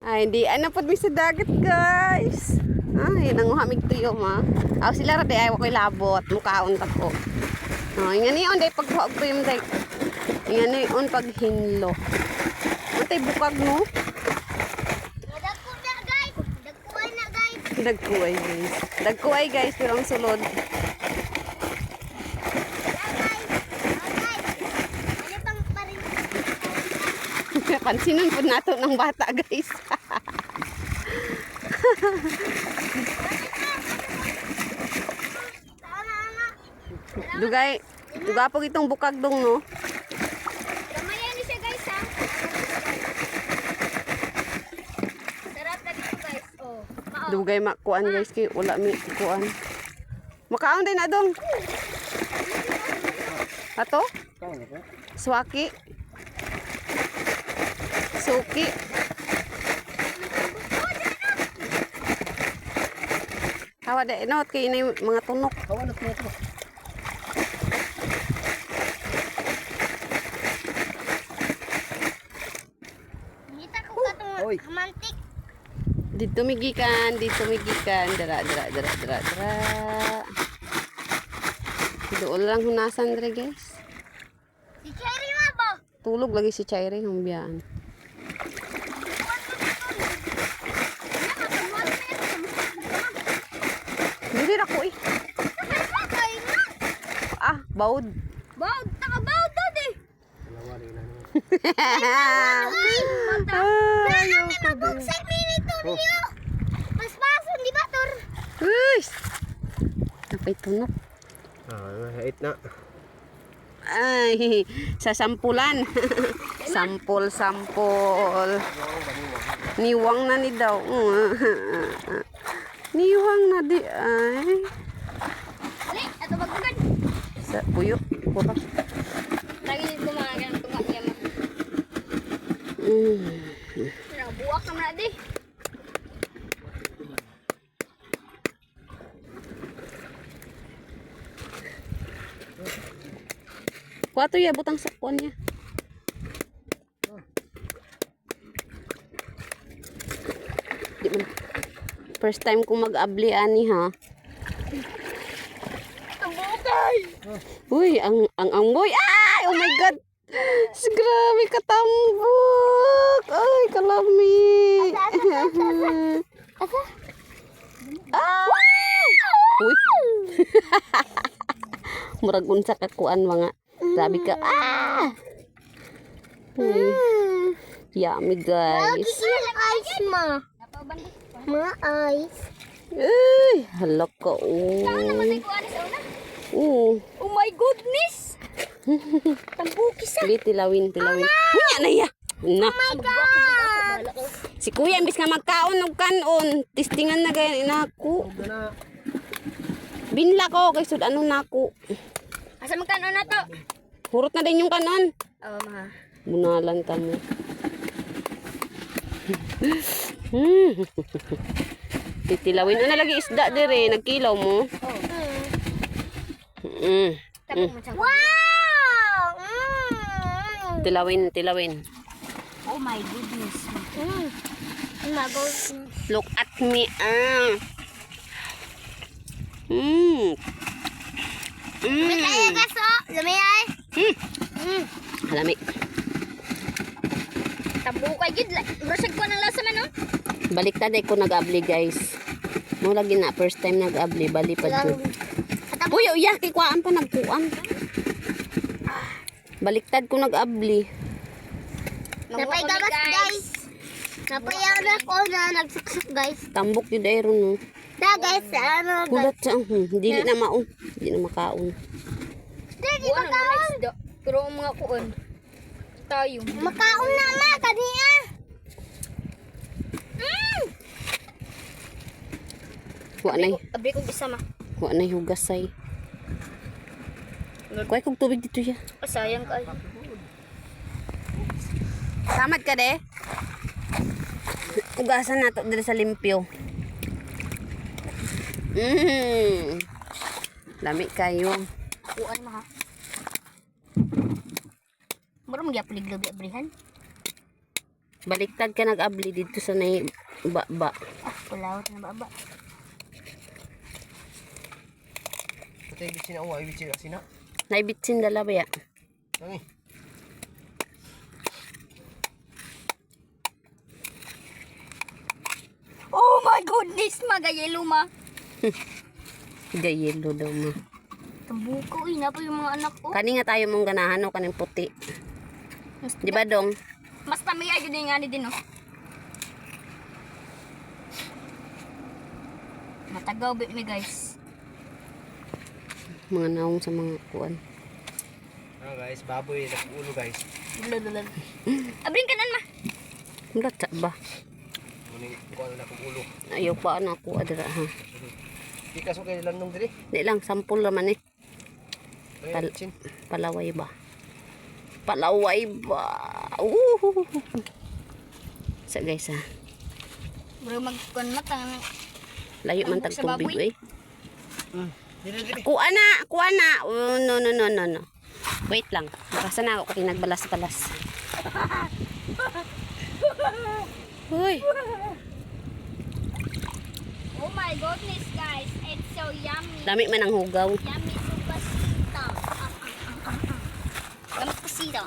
Ay, di ano po mi sa dagat, guys. Ay, nanguhamig tuyo ma. Aw sila ra ay koy labot, mukaon ta ko. Oh, nga ni on day paghuwag ko yung day. Nga ni on paghinlo. Matay bukag no. Dagko na guys. Dagko na guys. Dagkuay guys. Dagkuay guys, pero ang sulod. Yeah, guys. Oh, guys. Ano bang parin? Pansinan po nato ng bata guys. Dugay, duga po itong bukag dong no. Gamayan ni siya guys ha. Sarap na dito guys. Oh. Dugay makuan guys kay wala mi kuan. Makaon din na dong. Ato? Swaki. Suki. Hawa de no kay inay mga tunok. Ngita ko ka Oy. itong hamantik. Dito migikan, dito migikan. Dara dara dara dara dara. Doon lang hunasan dre guys. Si Cherry ba? Tulog lagi si Chairi ng biyaan. Ra ko eh. Na. Ah, baud. Baw, taka baw to di. Ay, mabugsay minito niyo. Mas pason di ba tor? Uy! Napay tunok. Ah, hait na. Ay, sa sampulan. sampol, sampol. Niwang na ni daw. Niwang na di ay. Ali, ato bagbugan. Sa puyo. Pura. Lagi ko mga ganang tunga niya ma. Mm. Buwak na na di. Kuwato ya, butang sakwan niya. Di man. First time kong mag-abli ani ha. Tabukay. Uy, ang ang ang boy. Ay, oh my god. Grabe katambok. Ay, kalami. Asa? Ah! Uy. Murag unsa ka kuan mga. Grabe ka. Ah! Uy. Yummy guys. Ice ma. Mga ice. Ay, hala ka. Oh. Namatay ko ano sa una. Oo. Oh my goodness. Tambuki sa. Dili tilawin, tilawin. Unya na ya. Na. my God. Si kuya, imbis nga magkaon og kanon, tistingan na gaya inako. Binla ko, kay sud ano nako. Asa man kanon na to? Hurot na din yung kanon. Oh, ma. Bunalan ka mo. Hmm. Titilawin. Ano lagi isda dire? Nagkilaw mo? Mm. Tapos mo Wow! Mm. Tilawin, tilawin. Oh my goodness. Mm. Mago. Look at me. Ah. Mm. Mm. Ay, kaso. Lumayay. Hmm. Mm. Halami. Tabukay gid. Brosag ko ng lasa man, no? Baliktad ay ko nag-abli guys. Mo lagi na first time nag-abli bali pa jud. Uy, uya kay kuan pa nagkuan. Baliktad ko nag-abli. Napay gamas, guys. Napayaw na ko na nagsuksok, guys. Tambok yun dayro no. Da, guys. Ano, guys. Kulat sa hmm, dili na maon. Dili na makaon. Di, di makaon. Pero mga kuon, tayo. Makaon na, ma. Kaniya. Mm. Wa nay, Abri kong isa ma. wa nay hugasay. Kuhay kog tubig dito ya. Sayang ka. Samad ka de. Ugasan nato diri sa limpyo. Mm. Lami kayo. Kuan ma ha. Mura mo gyapon gabi abrihan. Baliktad ka nag-abli dito sa nay ba-ba. Kulawat na baba. Ito yung bitsin ako, ay bitsin kasi na. Naibitsin dala ba ya? Ay, Oh my goodness, magayelo ma. Gayelo daw mo. Tambuko, ina pa yung mga anak ko. Kani nga tayo mong ganahan o kaning puti. Di ba dong? Mas tami ay yun nga ni din, oh. Matagaw bit mi guys. Mga naong sa mga kuan. ah, guys, baboy, nakuulo guys. Lululul. Abring kanan ma. Mulat sa ba? Muning kuha na nakuulo. Ayaw pa na ako adira ha. Di kaso kayo lang nung diri. Di lang, sampul naman eh. Bitsin. Palaway ba? Palaway ba? Woohoo! Sa guys ha. Bro magkon matang. Layo man tag sa tubig eh. Hmm. Kuha na! Kuha na! Oh, no, no, no, no, no. Wait lang. Baka na ako kasi nagbalas-balas. Hoy! Oh my goodness guys, it's so yummy. Dami man ang hugaw. Yummy supasito. Yummy pasito.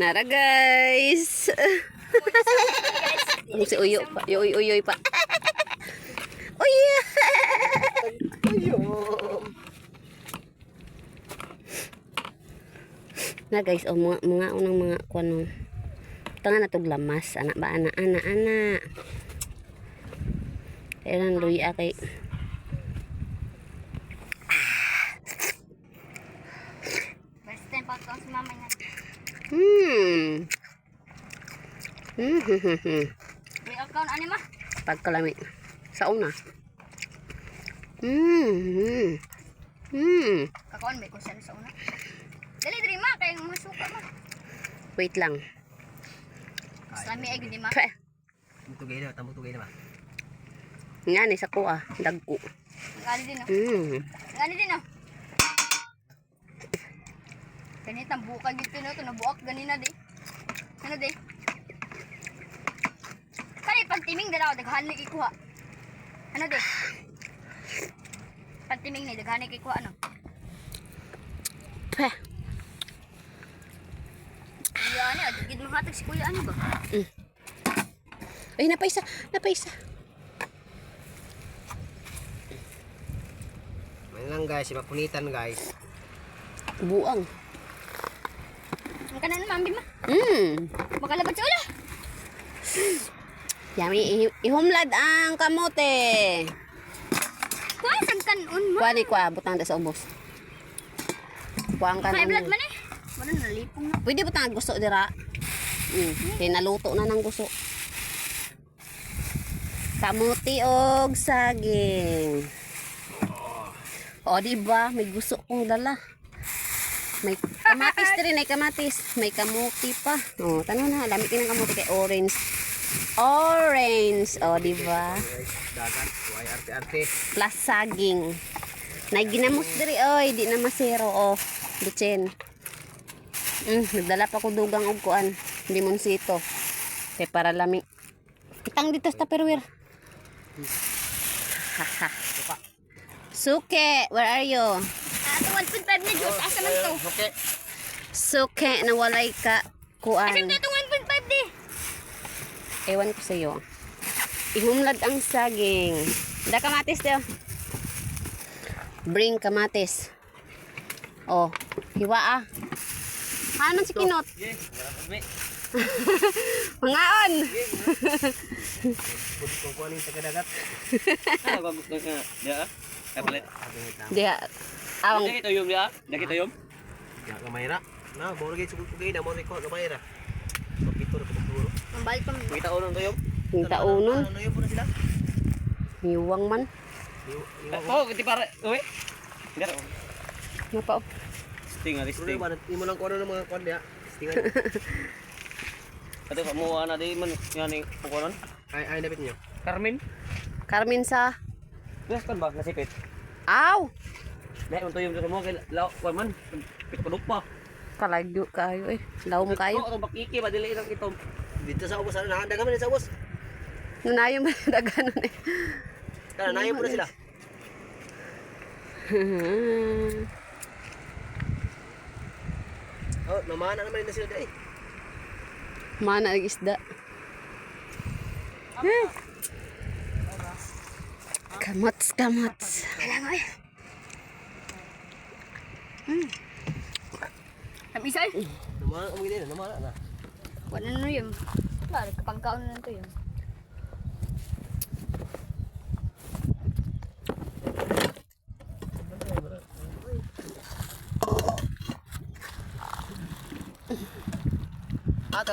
Nara guys! Ang si Uyo pa. Uy, uy, uy pa. Uy! Ayo. Na guys, oh, mga, mga unang mga kuano. Tanga na tog lamas. Anak ba? Ana, ana, ana. Kaya lang luya kay... Best time pa si mama niya. Hmm. Hmm, hmm, hmm, hmm. May account ani ma? Pagkalami. Sa una. Hmm, hmm. Hmm. Kakaon may kusan sa una. Dali diri ma kay mga suka ma. Wait lang. Mas lami ay gudi ma. Tugay na, tambok tugay na ba? Nga ni sa kuha. Dagko. Ngani din oh. Hmm. Ngani din oh. Ganitang buka gito no to nabuak ganina di. Ano di? Kani pantiming dalaw daghan ni ikuha. Ano di? Pantiming ni daghan ni ikuha ano? Peh. Kuya ani adugid mo hatag si kuya ano ba? Ay, napaisa. Napaisa. May lang guys, ipapunitan guys. Buang. Ang kanan mambi ma. Hmm. Makalabad sa ula. Yami, ihumlad ang kamote. Kuha sang kanon ma. Kuha ni kuha, butang da sa ubos. Kuha ang May blood kanon. man eh. Wala nalipong na. Pwede butang ang gusto dira. Hmm. Kaya naluto na ng gusto. Kamuti og saging. O, di ba? May gusto kong dala. May kamatis din, may kamatis. May kamuti pa. O, tanong na, lami ng kamuti kay orange. Orange. O, di ba? Dagat, arte-arte. Plus saging. Nay ginamos diri oy, di na masero o. Bitsin. Mm, nagdala pa ko dugang og kuan, limonsito. Kay para lami. Kitang dito sa Tupperware. Haha. Suke, where are you? Ato 1.5 na juice. Asa man to? Okay. Suke, nawalay ka kuan. Asa to 1.5 di? Ewan ko sa iyo. Ihumlad ang saging. Da kamatis daw. Bring kamatis. Oh, hiwa ah. Hanon si Kinot. Mangaon. Pwede kong kuha ng taga-dagat. Ah, bagus na nga. Ya. Kapalit. Awang Dagi toyom ya. Dagi toyom. Ya, kamayra. Na, bawa lagi suku tugay na, mo rin ko, kamayra. Pagkito na pagkuturo. Ang balik pa. Kita unang toyom. yung taunon. Ano yun po na sila? Hiwang man. Iwa- iwa ko. Oh, kita para. Uy. Enggak. Napa Sting ali Pero sting. ba, imo lang ko ano ng mga kwan diya. Stingan. Ate pa mo ana di man yani pukunan. Ay, ay, napit niyo. Carmen. Carmen sa Yes kan ba nasipit. Aw. Dahil toyom sa mo kay law kwan man. Pit pa. Kalagyo kayo eh. Lawom kayo. Oh, bakiki ba dili lang itom. Dito sa ubos, ano, nakadagan man sa ubos. Nunayo ba daganon eh. Kana, nayo po na sila. Oh, namana naman na sila eh. Mana ang isda. Eh. Kamats, kamats. Ang isa eh. Namana ang mga namana na. Wala na yun. Bari, kapag kaon na to yun.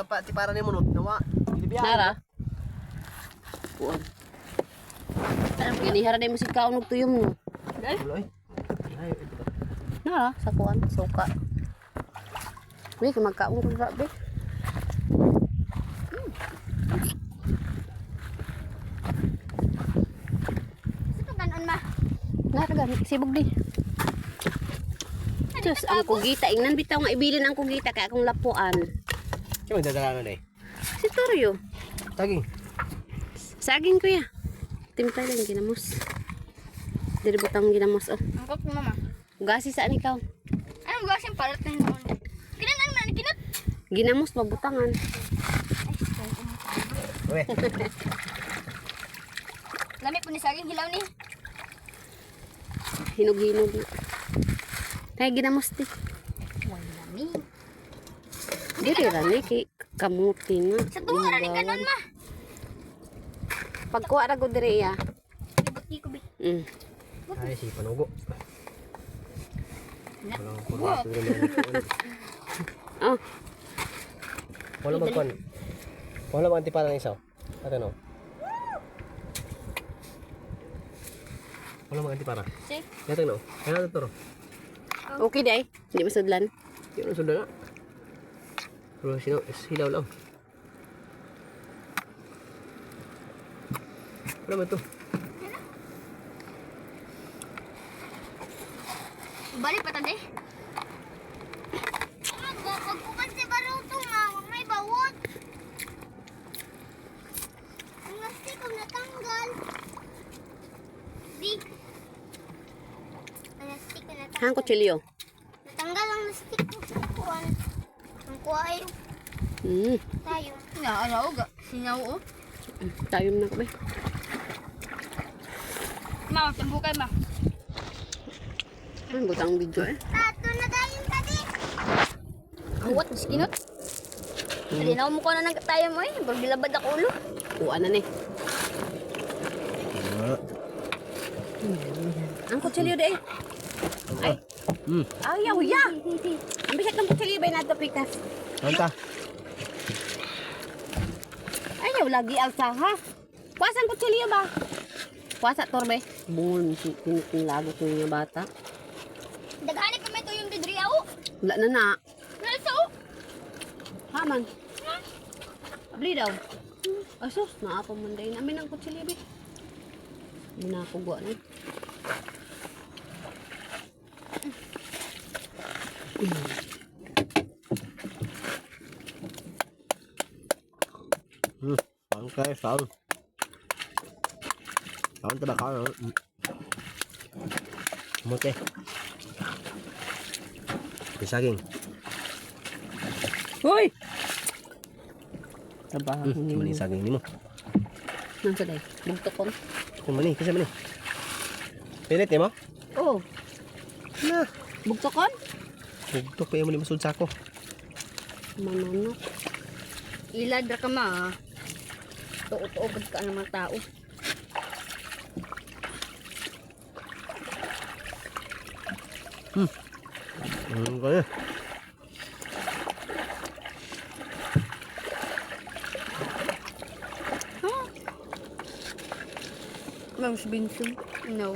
Pa, ti para ni mo no. Nama, bilibiyan. Nara. Kuan. Alam ginihara na mo si kaon og tuyom no. Ba? Nara sa kuan, suka. Wih, magkaon ko ma. Nara gani sibog di. Diyos, ang kugita. Ingnan bitaw nga ibilin ang kugita kaya akong lapuan. Siya magdadalangan eh. Si Toryo. Taging. Saging kuya. Timpay lang ginamos. Dili butang ginamos oh. Ang kop mama. Gasi saan ikaw? Anong gasing palat na yun? Kinan ang nani kinat. Ginamos mabutangan. Uwe. Lami po ni saging hilaw ni. Hinog-hinog. Kaya ginamos di. Wala lami. Dili ra ni kay kamuti nga. Sa tuwa ra ni kanon ma. Pagkuha ra gud diri ya. Ibot ni ko bi. Mm. Ay, si Panugo. Walang kurwato naman. Oh, Wala magkon. Wala mag antipara ng isaw. Ano? Wala mag antipara. Si. Yato no. Kaya natin toro. okay day. Hindi masudlan. Ang sundan na. Pero sino, hilaw lang. Wala man to. Balik pa tadi. Pagkukan si nga, huwag may bawot. Ang nasti kong natanggal. Di. Ang nasti ko natanggal. Hang kutsilyo. Natanggal ang nasti ko. Kuwan. Ang kuha ay Mm. tayo. Na araw ga. Sinyaw oh. Tayo na kami. Ma, tambukay ma. Ang butang video eh. Tato na dayon tadi. Awat mas kinot. Dali na mo ko na nagtayo mo eh. Pag bilabad ako ulo. Kuha na ni. Ang kutsilyo day. Ay. Hmm. Ayaw ya. Ang bisag ng kutsilyo ba nato pikas? Anta. Ayaw lagi alsa ha. Kuwasan kutsilyo ba? Kuwasa torbe. Bungon si lago ko yung bata. Daghani pa may tuyong didri ako. Wala na na. Nasa Haman. Abli daw. Asus, naa pa man day namin ang kutsilyo be. Hindi na ako guwa na. Hmm. Bangkay, saan? Saan ito na ka? Mute. Pisaging. Hoy! Trabaho Hmm. ni Mani saging ni mo. Nang sa day. Bugto ko. Kasi mani, kasi mani. Pilit ni mo? Oh, Na. bugto kon? Bugtok pa yung masud sa ako. Mananok. Ilad ra ka ma. Tuot-tuot ka ng mga tao. Hmm, kaya. Mas Vincent. No.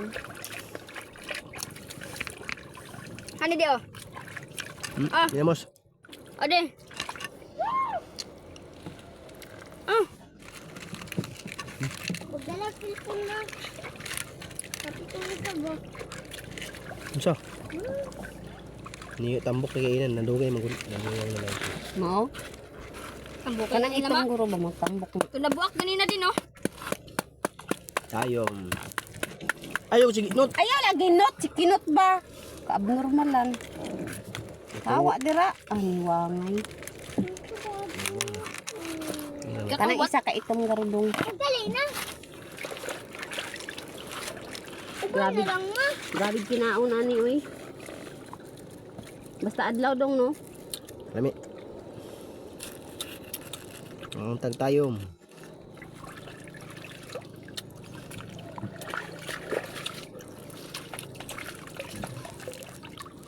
Hani di oh. Ah. Pinamos. Ade. Ah, Magdala cellphone na. Kapituloy ka ba? Unsa? Niyo tambok kay kainan, nadugay magul. Nadugay na lang. Mao? Tambok ka nila itong guro ba mo tambok nabuak ganina din oh. Tayom. Ayaw, sige, not. Ayaw lagi not, kinot ba? Kaabnormalan. Tawa dira. Ay, wangay. Kanang isa ka itong garudong. Dali na. Grabe. Grabe kinaon ani oy. Basta adlaw dong no. Lami. Ang tagtayom.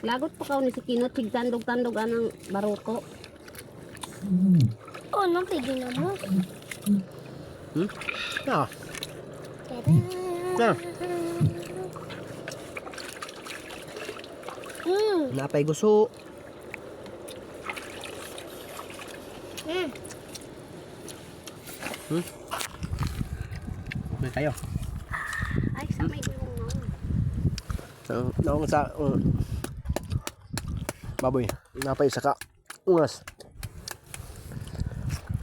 Lagot pa kaw ni si kinot sig tandog-tandog anang baruko. Oh, no, pwede na mo. Hmm? Ah, Tada. na. Hmm. Napay gusto. Hmm. Okay tayo. Ay, sa may gulong no. So, naong sa... Uh, baboy. Napay saka ungas.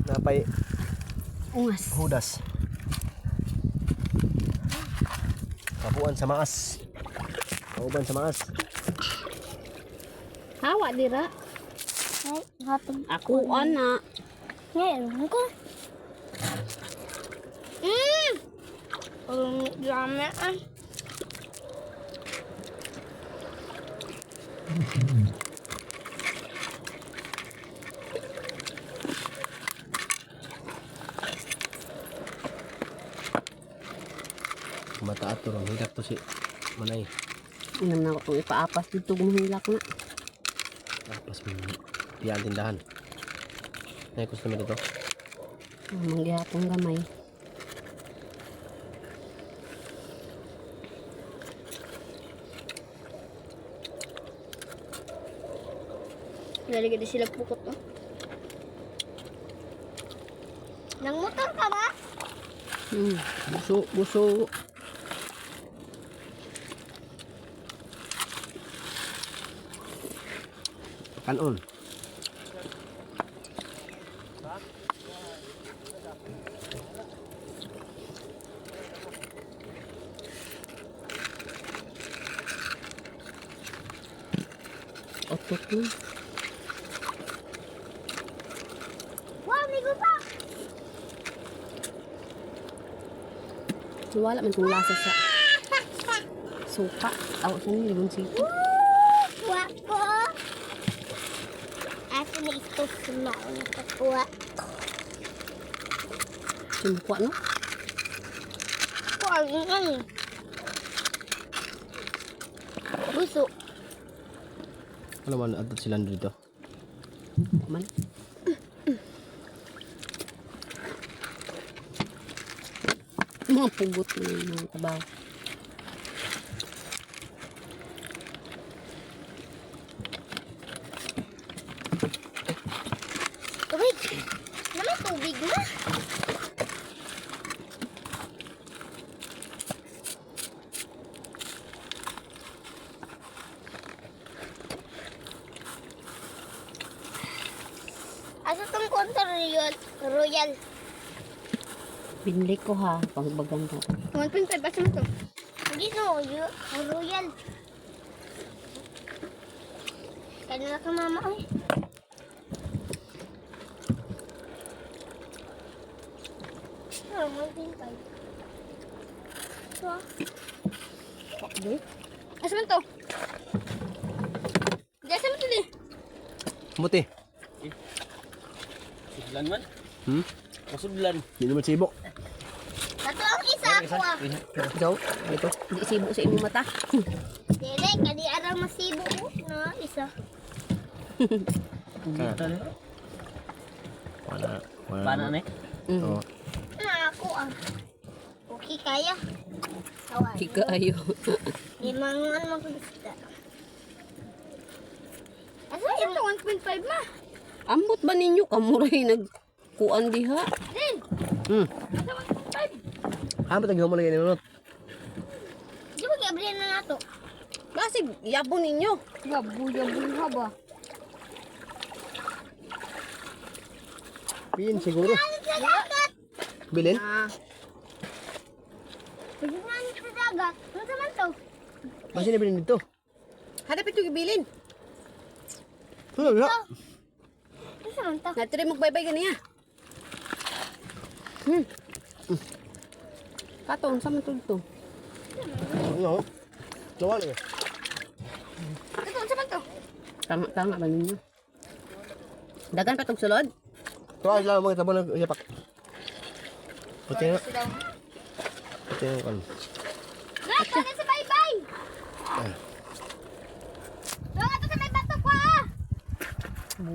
Napay Ungas. hudas. Kapuan sa maas. Kauban sa maas. Hawa dira. Ay, hatag. Ako ana. Ngayon ko. Hmm. Ang dami ah. Mataat to ron. Hilak to si Manay. Inam na ako itong ipaapas dito gumahilak na. Tapos mo. Piyan tindahan. Ay, gusto mo dito. Manggihapong gamay. Lalagay din sila pukot oh. Nang motor ka ba? Hmm. Buso, buso. Kanon. Otot mo. Wow, may gupa. Wala man kung lasa sa suka. Aw, sa nila libong sito. Kuha ko. Asa na ito suma ko nakakuha. Sumukwa no? Kuha ko ano. Gusto. Alam mo, atot sila dito. Man. Mga pugot na yung mga kabaw. Tubig. Naman tubig na. Asa tong kontra royal? Royal. Binili ko ha, pangbagang ko. 1.5 asa mo to? Hindi no, royal. Kanina ka mama ay. Ah, mo din tayo. So, Asa man to? Di asa man to di? Buti. Sudlan man. Hmm? Masudlan. Hindi naman sibok. Ito ang isa ako ah. Ikaw? Ito? Di sibo sa imong mata. Dili, kadi arang masibo ko na isa. Wala. Wala. Paano na eh? Mm. Oo. Na ako ah. Okay kaya. Kawan. Kika ayo. Limangan mo gusto. Asa Asa yung to 1.5 ma? Ambot ba ninyo kamuray nagkuan diha? Din. Hmm. Asa 1.5? Ah, ba't nagawa mo lagi nilunod? Di ba gabriel na nato? Kasi yabo ninyo. Gabuya buha ba? Pin siguro. Sa dagat. Bilin? Ah, Pagkuhan sa dagat. Ano naman to? Basi na bilin dito. hanap ito gibilin. Ano na? Ano naman to? Natry mo bye-bye ganiya. Hmm. Katong, sa man to? Ano? Nawala na. Ito, sa man to? Tama, tama ba ninyo? Dagan pa tong sulod? Tuwa sila mga tabo ng yapak. Pati na. Ito daw. Pati na.